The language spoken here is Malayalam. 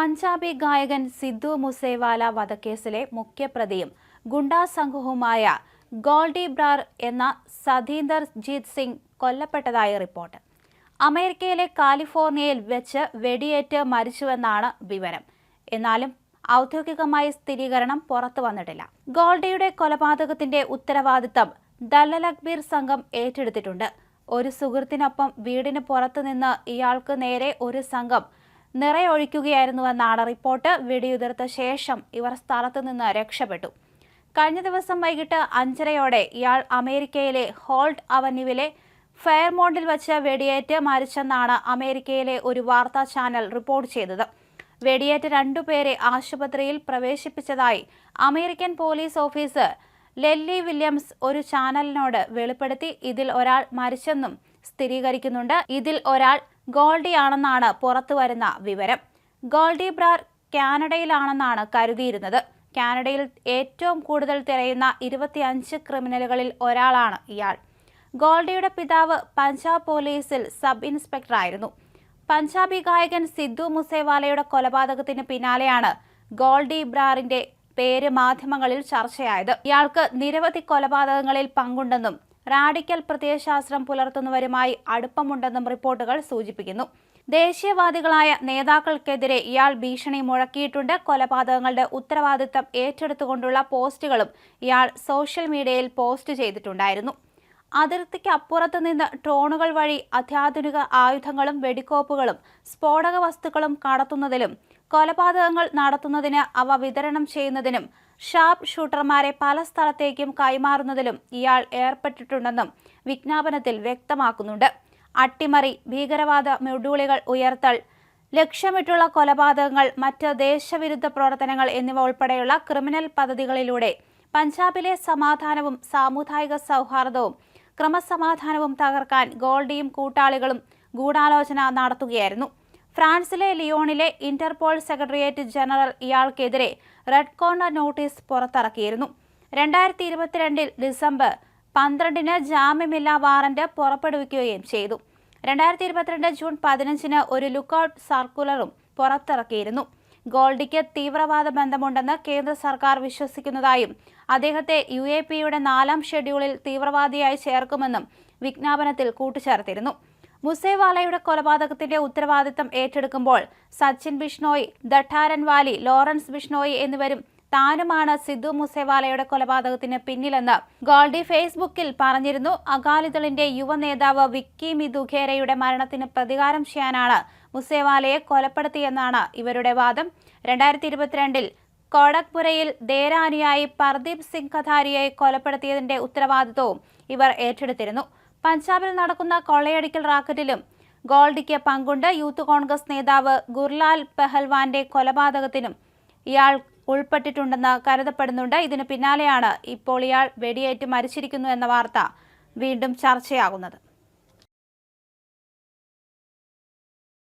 പഞ്ചാബി ഗായകൻ സിദ്ദു മുസേവാല വധക്കേസിലെ മുഖ്യപ്രതിയും ഗുണ്ടാ സംഘവുമായ ഗോൾഡി ബ്രാർ എന്ന സതീന്ദർ ജീത് സിംഗ് കൊല്ലപ്പെട്ടതായി റിപ്പോർട്ട്. അമേരിക്കയിലെ കാലിഫോർണിയയിൽ വെച്ച് വെടിയേറ്റ് മരിച്ചുവെന്നാണ് വിവരം. എന്നാലും ഔദ്യോഗികമായി സ്ഥിരീകരണം പുറത്തു വന്നിട്ടില്ല. ഗോൾഡിയുടെ കൊലപാതകത്തിന്റെ ഉത്തരവാദിത്തം ദല്ലലക്ബീർ സംഘം ഏറ്റെടുത്തിട്ടുണ്ട്. ഒരു സുഹൃത്തിനൊപ്പം വീടിന് പുറത്തുനിന്ന് ഇയാൾക്ക് നേരെ ഒരു സംഘം നിറയൊഴിക്കുകയായിരുന്നുവെന്നാണ് റിപ്പോർട്ട് വെടിയുതിർത്ത ശേഷം ഇവർ സ്ഥലത്തു നിന്ന് രക്ഷപ്പെട്ടു. കഴിഞ്ഞ ദിവസം വൈകിട്ട് അഞ്ചരയോടെ ഇയാൾ അമേരിക്കയിലെ ഹോൾട്ട് അവന്യൂവിലെ ഫെയർമോണ്ടിൽ വച്ച് വെടിയേറ്റ് മരിച്ചെന്നാണ് അമേരിക്കയിലെ ഒരു വാർത്താ ചാനൽ റിപ്പോർട്ട് ചെയ്തത്. വെടിയേറ്റ് രണ്ടുപേരെ ആശുപത്രിയിൽ പ്രവേശിപ്പിച്ചതായി അമേരിക്കൻ പോലീസ് ഓഫീസർ ലെല്ലി വില്യംസ് ഒരു ചാനലിനോട് വെളിപ്പെടുത്തി ഇതിൽ ഒരാൾ മരിച്ചെന്നും സ്ഥിരീകരിക്കുന്നുണ്ട്. ഇതിൽ ഒരാൾ ഗോൾഡിയാണെന്നാണ് പുറത്തുവരുന്ന വിവരം. ഗോൾഡി ബ്രാർ കാനഡയിലാണെന്നാണ് കരുതിയിരുന്നത്. കാനഡയിൽ ഏറ്റവും കൂടുതൽ തിരയുന്ന ഇരുപത്തിയഞ്ച് ക്രിമിനലുകളിൽ ഒരാളാണ് ഇയാൾ. ഗോൾഡിയുടെ പിതാവ് പഞ്ചാബ് പോലീസിൽ സബ് ഇൻസ്പെക്ടറായിരുന്നു പഞ്ചാബി ഗായകൻ സിദ്ധു മുസേവാലയുടെ കൊലപാതകത്തിന് പിന്നാലെയാണ് ഗോൾഡി ബ്രാറിന്റെ പേര് മാധ്യമങ്ങളിൽ ചർച്ചയായത്. ഇയാൾക്ക് നിരവധി കൊലപാതകങ്ങളിൽ പങ്കുണ്ടെന്നും റാഡിക്കൽ പ്രത്യയശാസ്ത്രം പുലർത്തുന്നവരുമായി അടുപ്പമുണ്ടെന്നും റിപ്പോർട്ടുകൾ സൂചിപ്പിക്കുന്നു. ദേശീയവാദികളായ നേതാക്കൾക്കെതിരെ ഇയാൾ ഭീഷണി മുഴക്കിയിട്ടുണ്ട്. കൊലപാതകങ്ങളുടെ ഉത്തരവാദിത്തം ഏറ്റെടുത്തുകൊണ്ടുള്ള പോസ്റ്റുകളും ഇയാൾ സോഷ്യൽ മീഡിയയിൽ പോസ്റ്റ് ചെയ്തിട്ടുണ്ടായിരുന്നു. അതിർത്തിക്ക് അപ്പുറത്ത് നിന്ന് ഡ്രോണുകൾ വഴി അത്യാധുനിക ആയുധങ്ങളും വെടിക്കോപ്പുകളും സ്ഫോടക വസ്തുക്കളും കടത്തുന്നതിലും കൊലപാതകങ്ങൾ നടത്തുന്നതിന് അവ വിതരണം ചെയ്യുന്നതിനും ഷാർപ്പ് ഷൂട്ടർമാരെ പല സ്ഥലത്തേക്കും കൈമാറുന്നതിലും ഇയാൾ ഏർപ്പെട്ടിട്ടുണ്ടെന്നും വിജ്ഞാപനത്തിൽ വ്യക്തമാക്കുന്നുണ്ട്. അട്ടിമറി ഭീകരവാദ മൊഡ്യൂളുകൾ ഉയർത്തൽ ലക്ഷ്യമിട്ടുള്ള കൊലപാതകങ്ങൾ മറ്റ് ദേശവിരുദ്ധ പ്രവർത്തനങ്ങൾ എന്നിവ ഉൾപ്പെടെയുള്ള ക്രിമിനൽ പദ്ധതികളിലൂടെ പഞ്ചാബിലെ സമാധാനവും സാമുദായിക സൗഹാർദ്ദവും ക്രമസമാധാനവും തകർക്കാൻ ഗോൾഡിയും കൂട്ടാളികളും ഗൂഢാലോചന നടത്തുകയായിരുന്നു. ഫ്രാൻസിലെ ലിയോണിലെ ഇന്റർപോൾ സെക്രട്ടേറിയറ്റ് ജനറൽ ഇയാൾക്കെതിരെ റെഡ് കോർണർ നോട്ടീസ് പുറത്തിറക്കിയിരുന്നു. രണ്ടായിരത്തി ഇരുപത്തിരണ്ടിൽ ഡിസംബർ പന്ത്രണ്ടിന് ജാമ്യമില്ലാ വാറന്റ് പുറപ്പെടുവിക്കുകയും ചെയ്തു. രണ്ടായിരത്തി ഇരുപത്തിരണ്ട് ജൂൺ പതിനഞ്ചിന് ഒരു ലുക്കൌട്ട് സർക്കുലറും പുറത്തിറക്കിയിരുന്നു. ഗോൾഡിക്ക് തീവ്രവാദ ബന്ധമുണ്ടെന്ന് കേന്ദ്ര സർക്കാർ വിശ്വസിക്കുന്നതായും അദ്ദേഹത്തെ യു എ പിയുടെ നാലാം ഷെഡ്യൂളിൽ തീവ്രവാദിയായി ചേർക്കുമെന്നും വിജ്ഞാപനത്തിൽ കൂട്ടിച്ചേർത്തിരുന്നു. മുസേവാലയുടെ കൊലപാതകത്തിന്റെ ഉത്തരവാദിത്തം ഏറ്റെടുക്കുമ്പോൾ സച്ചിൻ ബിഷ്ണോയ് ദഠാരൻ വാലി ലോറൻസ് ബിഷ്ണോയ് എന്നിവരും താനുമാണ് സിദ്ദു മുസേവാലയുടെ കൊലപാതകത്തിന് പിന്നിലെന്ന് ഗോൾഡി ഫേസ്ബുക്കിൽ പറഞ്ഞിരുന്നു. അകാലിദളിന്റെ യുവ നേതാവ് വിക്കി മിദുഖേരയുടെ മരണത്തിന് പ്രതികാരം ചെയ്യാനാണ് മുസേവാലയെ കൊലപ്പെടുത്തിയെന്നാണ് ഇവരുടെ വാദം. രണ്ടായിരത്തി ഇരുപത്തിരണ്ടിൽ കോടക്പുരയിൽ ദേരാനിയായി പർദീപ് സിംഗ് കഥാരിയെ കൊലപ്പെടുത്തിയതിന്റെ ഉത്തരവാദിത്വവും ഇവർ ഏറ്റെടുത്തിരുന്നു. പഞ്ചാബിൽ നടക്കുന്ന കൊള്ളയടിക്കൽ റാക്കറ്റിലും ഗോൾഡിക്ക് പങ്കുണ്ട്. യൂത്ത് കോൺഗ്രസ് നേതാവ് ഗുർലാൽ പെഹൽവാന്റെ കൊലപാതകത്തിനും ഇയാൾ ഉൾപ്പെട്ടിട്ടുണ്ടെന്ന് കരുതപ്പെടുന്നുണ്ട്. ഇതിന് പിന്നാലെയാണ് ഇപ്പോൾ ഇയാൾ വെടിയേറ്റ് മരിച്ചിരിക്കുന്നു എന്ന വാർത്ത വീണ്ടും ചർച്ചയാകുന്നത്.